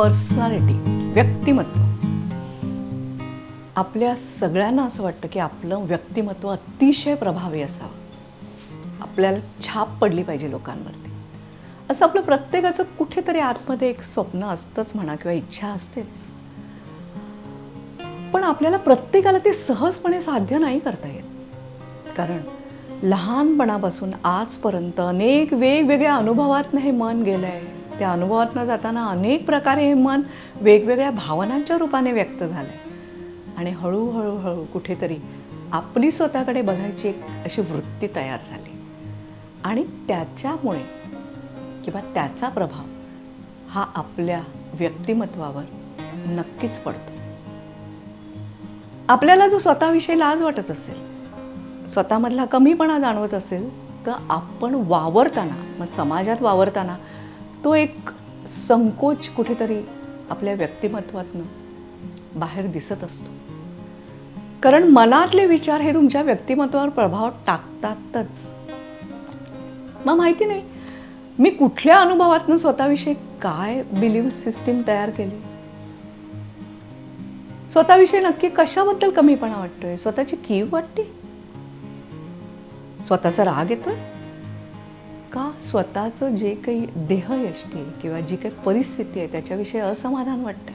Personality व्यक्तिमत्व. आपल्या सगळ्यांना असं वाटतं की आपलं व्यक्तिमत्व अतिशय प्रभावी असावं. आपल्याला छाप पडली पाहिजे लोकांवरती. असं आपलं प्रत्येकाचं कुठेतरी आतमध्ये एक स्वप्न असतंच म्हणा किंवा इच्छा असतेच. पण आपल्याला प्रत्येकाला ते सहजपणे साध्य नाही करता येत. कारण लहानपणापासून आजपर्यंत अनेक वेगवेगळ्या अनुभवातनं हे मन गेलं आहे त्या अनुभवातनं जाताना अनेक प्रकारे हे मन वेगवेगळ्या भावनांच्या रूपाने व्यक्त झालं आहे आणि हळूहळू हळू कुठेतरी आपली स्वतःकडे बघायची एक अशी वृत्ती तयार झाली. आणि त्याच्यामुळे किंवा त्याचा प्रभाव हा आपल्या व्यक्तिमत्वावर नक्कीच पडतो. आपल्याला जर स्वतःविषयी लाज वाटत असेल स्वतःमधला कमीपणा जाणवत असेल तर आपण वावरताना मग समाजात वावरताना तो एक संकोच कुठेतरी आपल्या व्यक्तिमत्वातनं बाहेर दिसत असतो. कारण मनातले विचार हे तुमच्या व्यक्तिमत्वावर प्रभाव टाकतातच. मग माहिती नाही मी कुठल्या अनुभवातनं स्वतःविषयी काय बिलीव सिस्टीम तयार केली? स्वतःविषयी नक्की कशाबद्दल कमीपणा वाटतोय? स्वतःची कीव वाटते? स्वतःचा राग येतोय? का स्वतःचं जे काही देहयष्टी किंवा जी काही परिस्थिती आहे त्याच्याविषयी असमाधान वाटतंय?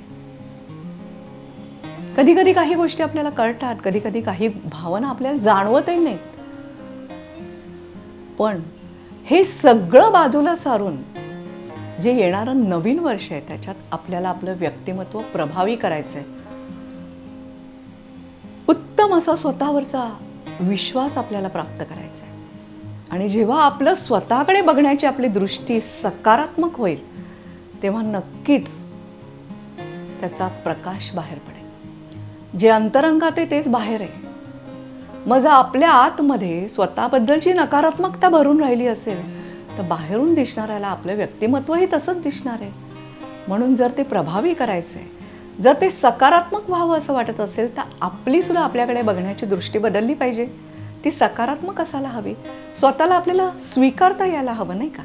कधी कधी काही गोष्टी आपल्याला कळतात कधी कधी काही भावना आपल्याला जाणवतही नाहीत. पण हे सगळं बाजूला सारून जे येणारं नवीन वर्ष आहे त्याच्यात आपल्याला आपलं व्यक्तिमत्व प्रभावी करायचं आहे उत्तम असा स्वतःवरचा विश्वास आपल्याला प्राप्त करायचा आहे आणि जेव्हा आपलं स्वतःकडे बघण्याची आपली दृष्टी सकारात्मक होईल तेव्हा नक्कीच त्याचा प्रकाश बाहेर पडेल. जे अंतरंगात आहे तेच बाहेर आहे. मग जर आपल्या आतमध्ये स्वतःबद्दलची नकारात्मकता भरून राहिली असेल तर बाहेरून दिसणाऱ्याला आपलं व्यक्तिमत्वही तसंच दिसणार आहे. म्हणून जर ते प्रभावी करायचं आहे जर ते सकारात्मक व्हावं असं वाटत असेल तर आपली सुद्धा आपल्याकडे बघण्याची दृष्टी बदलली पाहिजे. ती सकारात्मक असायला हवी. स्वतःला आपल्याला स्वीकारता यायला हवं नाही का?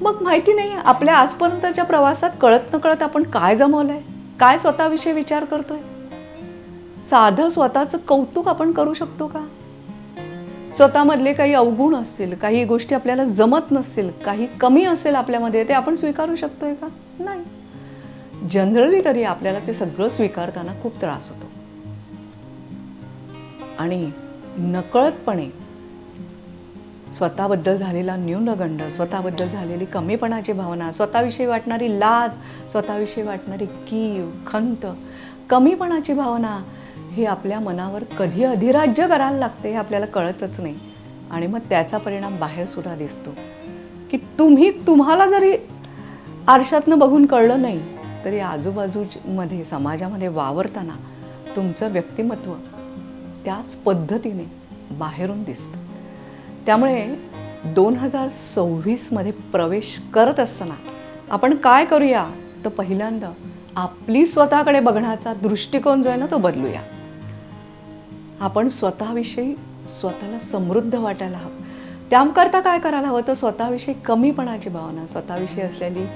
मग माहिती नाही आपल्या आजपर्यंतच्या प्रवासात कळत न कळत आपण काय जमवलंय? काय स्वतःविषयी विचार करतोय? साधं स्वतःचं कौतुक आपण करू शकतो का? स्वतःमधले काही अवगुण असतील काही गोष्टी आपल्याला जमत नसतील काही कमी असेल आपल्यामध्ये ते आपण स्वीकारू शकतोय का? नाही. जनरली तरी आपल्याला ते सगळं स्वीकारताना खूप त्रास होतो. आणि नकळतपणे स्वतःबद्दल झालेला न्यूनगंड स्वतःबद्दल झालेली कमीपणाची भावना स्वतःविषयी वाटणारी लाज स्वतःविषयी वाटणारी कीव खंत कमीपणाची भावना ही आपल्या मनावर कधी अधिराज्य करायला लागते हे आपल्याला कळतच नाही. आणि मग त्याचा परिणाम बाहेर सुद्धा दिसतो. की तुम्ही तुम्हाला जरी आरशातनं बघून कळलं नाही तरी आजूबाजूमध्ये समाजामध्ये वावरताना तुमचं व्यक्तिमत्व त्याच पद्धतीने बाहेरून दिसतं. त्यामुळे दोन हजार सव्वीसमध्ये प्रवेश करत असताना आपण काय करूया? तर पहिल्यांदा आपली स्वतःकडे बघण्याचा दृष्टिकोन जो आहे ना तो बदलूया. आपण स्वतःविषयी स्वतःला समृद्ध वाटायला हवं. त्याकरता काय करायला हवं? तर स्वतःविषयी कमीपणाची भावना स्वतःविषयी असलेली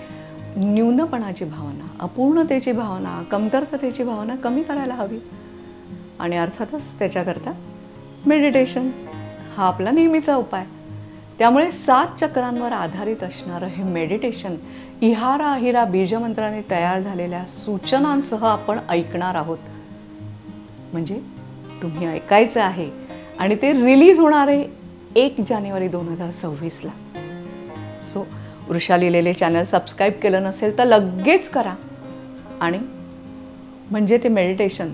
न्यूनपणाची भावना अपूर्णतेची भावना कमतरततेची भावना कमी करायला हवी. आणि अर्थातच त्याच्याकरता मेडिटेशन हा आपला नेहमीचा उपाय. त्यामुळे सात चक्रांवर आधारित असणारं हे मेडिटेशन इहारा अहिरा बीजमंत्राने तयार झालेल्या सूचनांसह आपण ऐकणार आहोत. म्हणजे तुम्ही ऐकायचं आहे आणि ते रिलीज होणार आहे एक जानेवारी दोन हजार सव्वीसला सो वृषा लिहिलेले चॅनल सबस्क्राईब केलं नसेल तर लगेच करा. आणि म्हणजे ते मेडिटेशन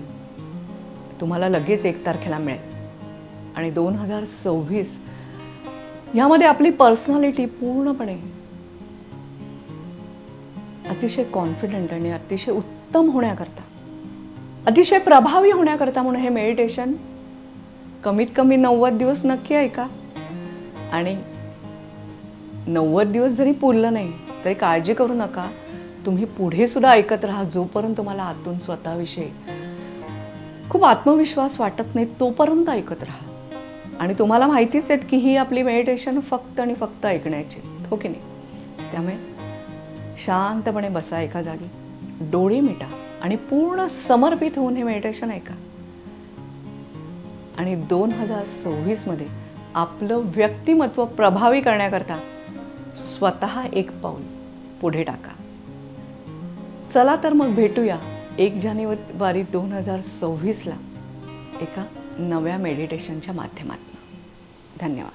तुम्हाला लगेच एक तारखेला मिळेल. आणि दोन हजार सव्वीस यामध्ये आपली पर्सनॅलिटी पूर्णपणे अतिशय कॉन्फिडंट आणि अतिशय उत्तम होण्याकरता अतिशय प्रभावी होण्याकरता म्हणून हे मेडिटेशन कमीत कमी नव्वद दिवस नक्की ऐका आणि नव्वद दिवस जरी पुरलं नाही तरी काळजी करू नका. तुम्ही पुढे सुद्धा ऐकत राहा जोपर्यंत तुम्हाला आतून स्वतःविषयी खूप आत्मविश्वास वाटत नाही तोपर्यंत ऐकत राहा. आणि तुम्हाला माहितीच आहेत की ही आपली मेडिटेशन फक्त आणि फक्त ऐकण्याची हो की नाही? त्यामुळे शांतपणे बसा एका जागी डोळे मिटा आणि पूर्ण समर्पित होऊन हे मेडिटेशन ऐका. आणि दोन हजार सव्वीसमध्ये आपलं व्यक्तिमत्व प्रभावी करण्याकरता स्वतः एक पाऊल पुढे टाका. चला तर मग भेटूया एक जानेवारी दोन हजार सव्वीसला एका नव्या मेडिटेशनच्या माध्यमातून. धन्यवाद.